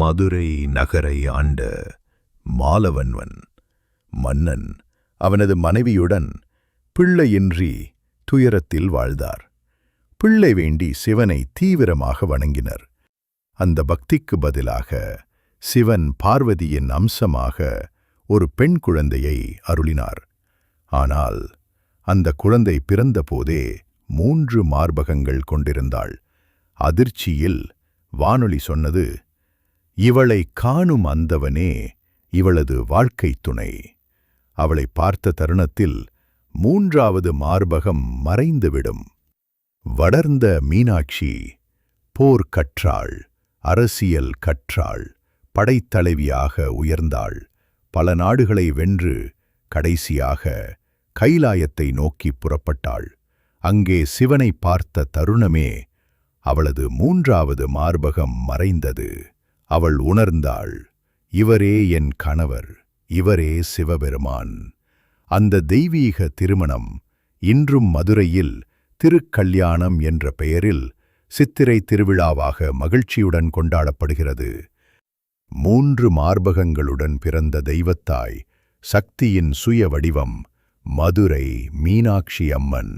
மதுரை நகரை ஆண்ட மாலவன்வன். மன்னன் அவனது மனைவியுடன் பிள்ளையின்றி துயரத்தில் வாழ்ந்தார். பிள்ளை வேண்டி சிவனை தீவிரமாக வணங்கினர். அந்த பக்திக்கு பதிலாக சிவன் பார்வதியின் அம்சமாக ஒரு பெண் குழந்தையை அருளினார். ஆனால் அந்த குழந்தை பிறந்தபோதே மூன்று மார்பகங்கள் கொண்டிருந்தாள். அதிர்ச்சியில் வானொலி சொன்னது இவளை காணும் அந்தவனே இவளது வாழ்க்கைத் துணை. அவளை பார்த்த தருணத்தில் மூன்றாவது மார்பகம் மறைந்துவிடும். வளர்ந்த மீனாட்சி போர் கற்றாள் அரசியல் கற்றாள் படைத்தலைவியாக உயர்ந்தாள் பல நாடுகளை வென்று கடைசியாக கைலாயத்தை நோக்கி புறப்பட்டாள். அங்கே சிவனை பார்த்த தருணமே அவளது மூன்றாவது மார்பகம் மறைந்தது. அவள் உணர்ந்தாள் இவரே என் கணவர் இவரே சிவபெருமான். அந்த தெய்வீக திருமணம் இன்றும் மதுரையில் திருக்கல்யாணம் என்ற பெயரில் சித்திரை திருவிழாவாக மகிழ்ச்சியுடன் கொண்டாடப்படுகிறது. மூன்று மார்பகங்களுடன் பிறந்த தெய்வத்தாய் சக்தியின் சுய வடிவம் மதுரை மீனாட்சி அம்மன்.